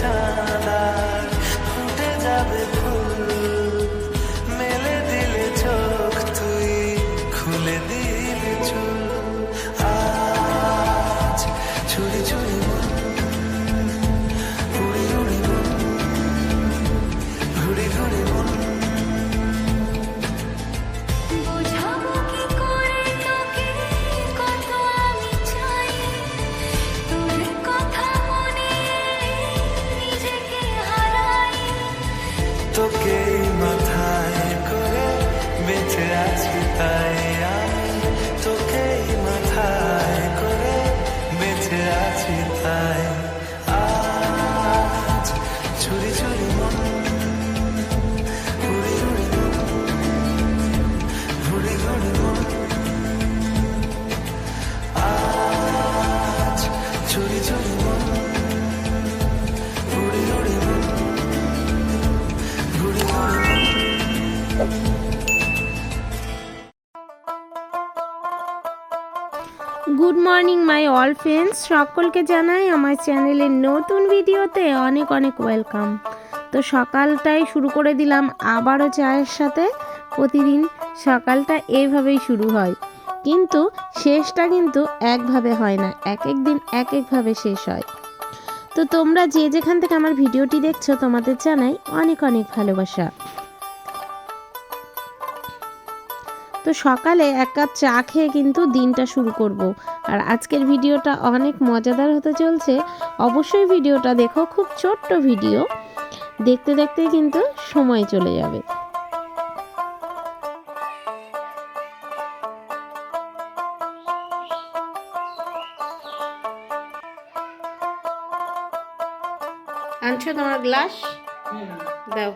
time. তোকে মাথায় করে বেঁচে আছি তাই। Good morning my all friends সকলকে জানাই আমার চ্যানেলের নতুন ভিডিওতে অনেক অনেক ওয়েলকাম তো সকালটাই শুরু করে দিলাম আবারও চায়ের সাথে। প্রতিদিন সকালটা এইভাবেই শুরু হয়। কিন্তু শেষটা কিন্তু একভাবে হয় না, এক এক দিন এক একভাবে শেষ হয়। তো তোমরা যে যেখান থেকে আমার ভিডিওটি দেখছ, তোমাদের জানাই অনেক অনেক ভালোবাসা। তো সকালে এক কাপ চা খেয়ে কিন্তু দিনটা শুরু করব। আর আজকের ভিডিওটা অনেক মজাদার হতে চলছে। অবশ্যই ভিডিওটা দেখো খুব ছোট্ট ভিডিও। দেখতে দেখতে কিন্তু সময় চলে যাবে। আনছো তোমার গ্লাস? দাও।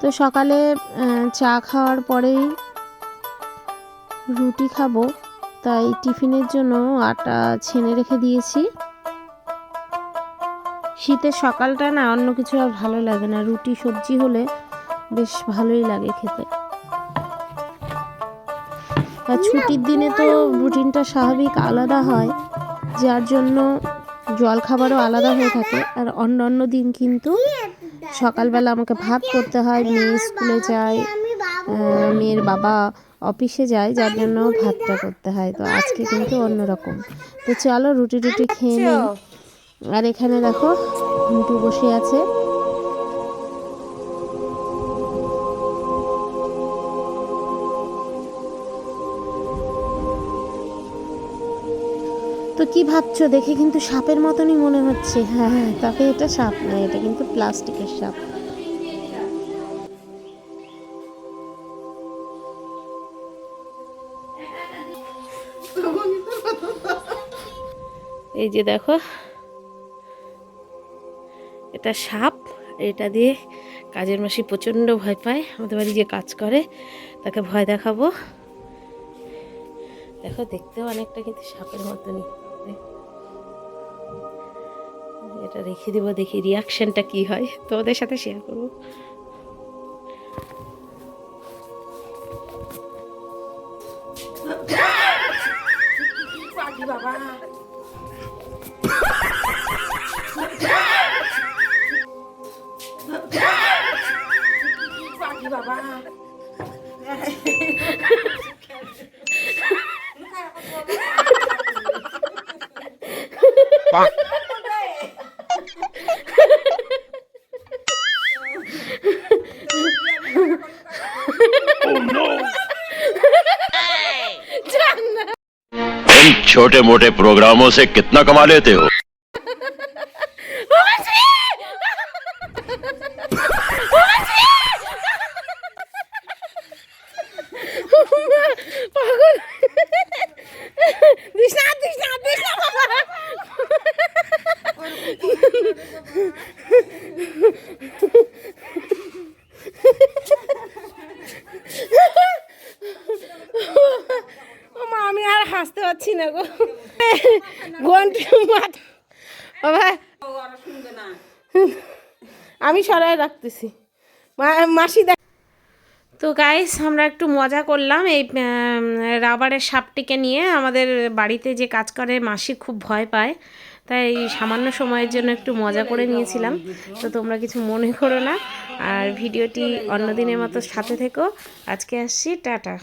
তো সকালে চা খাওয়ার পরেই রুটি খাব। তাই টিফিনের জন্য আটা ছেনে রেখে দিয়েছি। শীতের সকালটা না অন্য কিছু আর ভালো লাগে না। রুটি, সবজি হলে বেশ ভালোই লাগে খেতে। আর ছুটির দিনে তো রুটিনটা স্বাভাবিক আলাদা হয়, যার জন্য জল খাবারও আলাদা হয়ে থাকে। আর অন্য অন্য দিন কিন্তু সকালবেলা আমাকে ভাত করতে হয়, মেয়ে স্কুলে যায় মেয়ের বাবা অফিসে যায়, যার জন্য ভাতটা করতে হয়। তো আজকে কিন্তু অন্যরকম। তো চলো রুটি রুটি খেয়ে নিই। আর এখানে দেখো ঘুমটু বসে আছে। তো কি ভাবছ? দেখে কিন্তু সাপের মতনই মনে হচ্ছে। হ্যাঁ হ্যাঁ তবে এটা সাপ নয় এটা কিন্তু প্লাস্টিকের সাপ। এই যে দেখো, এটা সাপ, এটা দিয়ে কাজের মাসি প্রচণ্ড ভয় পায়। আমাদের বাড়ি যে কাজ করে, তাকে ভয় দেখাবো। দেখো, দেখতেও অনেকটা কিন্তু সাপের মতনই। এটা রেখে দেবো দেখি রিয়াকশনটা কি হয়। তো ওদের সাথে শেয়ার করব। छोटे मोटे प्रोग्रामों से कितना कमा लेते हो? হাসতে পারছি না গো। ঘন্টু বাবা। আমি সরাই রাখতেছি। মাসি দেখ তো গাইস আমরা একটু মজা করলাম এই রাবারের সাপটিকে নিয়ে। আমাদের বাড়িতে যে কাজ করে, মাসি খুব ভয় পায়। তাই সামান্য সময়ের জন্য একটু মজা করে নিয়েছিলাম। তো তোমরা কিছু মনে করো না। আর ভিডিওটি অন্য দিনের মতো সাথে থেকো। আজকে আসছি, টাটা।